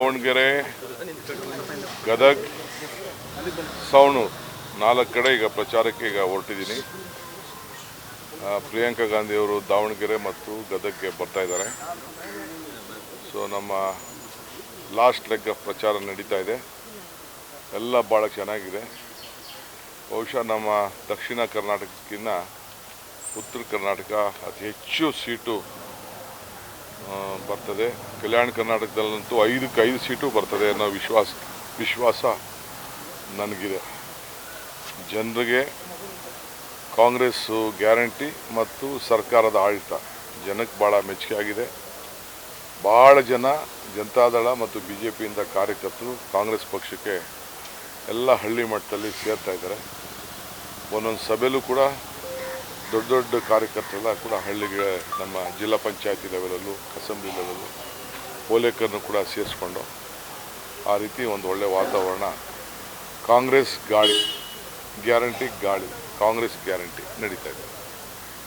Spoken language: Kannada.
ದಾವಣಗೆರೆ, ಗದಗ್ ಸವಣೂರು ನಾಲ್ಕು ಕಡೆ ಈಗ ಪ್ರಚಾರಕ್ಕೆ ಈಗ ಹೊರಟಿದ್ದೀನಿ. ಪ್ರಿಯಾಂಕಾ ಗಾಂಧಿಯವರು ದಾವಣಗೆರೆ ಮತ್ತು ಗದಗ್ಗೆ ಬರ್ತಾ ಇದ್ದಾರೆ. ಸೊ ನಮ್ಮ ಲಾಸ್ಟ್ ಲೆಗ್ ಆಫ್ ಪ್ರಚಾರ ನಡೀತಾ ಇದೆ. ಎಲ್ಲ ಭಾಳ ಚೆನ್ನಾಗಿದೆ. ಬಹುಶಃ ನಮ್ಮ ದಕ್ಷಿಣ ಕರ್ನಾಟಕಕ್ಕಿಂತ ಉತ್ತರ ಕರ್ನಾಟಕ ಅತಿ ಹೆಚ್ಚು ಸೀಟು ಬರ್ತದೆ. ಕಲ್ಯಾಣ ಕರ್ನಾಟಕದಲ್ಲಂತೂ ಐದಕ್ಕೆ ಐದು ಸೀಟು ಬರ್ತದೆ ಅನ್ನೋ ವಿಶ್ವಾಸ ವಿಶ್ವಾಸ ನನಗಿದೆ. ಜನರಿಗೆ ಕಾಂಗ್ರೆಸ್ಸು ಗ್ಯಾರಂಟಿ ಮತ್ತು ಸರ್ಕಾರದ ಆಡಳಿತ. ಜನಕ್ಕೆ ಭಾಳ ಮೆಚ್ಚುಗೆ ಆಗಿದೆ. ಭಾಳ ಜನ ಜನತಾದಳ ಮತ್ತು ಬಿ ಜೆ ಪಿಯಿಂದ ಕಾರ್ಯಕರ್ತರು ಕಾಂಗ್ರೆಸ್ ಪಕ್ಷಕ್ಕೆ ಎಲ್ಲ ಹಳ್ಳಿ ಮಟ್ಟದಲ್ಲಿ ಸೇರ್ತಾ ಇದ್ದಾರೆ. ಒಂದೊಂದು ಸಭೆಯಲ್ಲೂ ಕೂಡ ದೊಡ್ಡ ದೊಡ್ಡ ಕಾರ್ಯಕರ್ತರೆಲ್ಲ ಕೂಡ ಹಳ್ಳಿಗೆ ನಮ್ಮ ಜಿಲ್ಲಾ ಪಂಚಾಯತಿ ಲೆವೆಲಲ್ಲೂ, ಅಸೆಂಬ್ಲಿ ಲೆವೆಲ್ಲು ಓಲೇಕರ್ನು ಕೂಡ ಸೇರಿಸ್ಕೊಂಡು ಆ ರೀತಿ ಒಂದು ಒಳ್ಳೆಯ ವಾತಾವರಣ, ಕಾಂಗ್ರೆಸ್ ಗಾಳಿ, ಗ್ಯಾರಂಟಿ ಗಾಳಿ, ಕಾಂಗ್ರೆಸ್ ಗ್ಯಾರಂಟಿ ನಡೀತಾ ಇದೆ.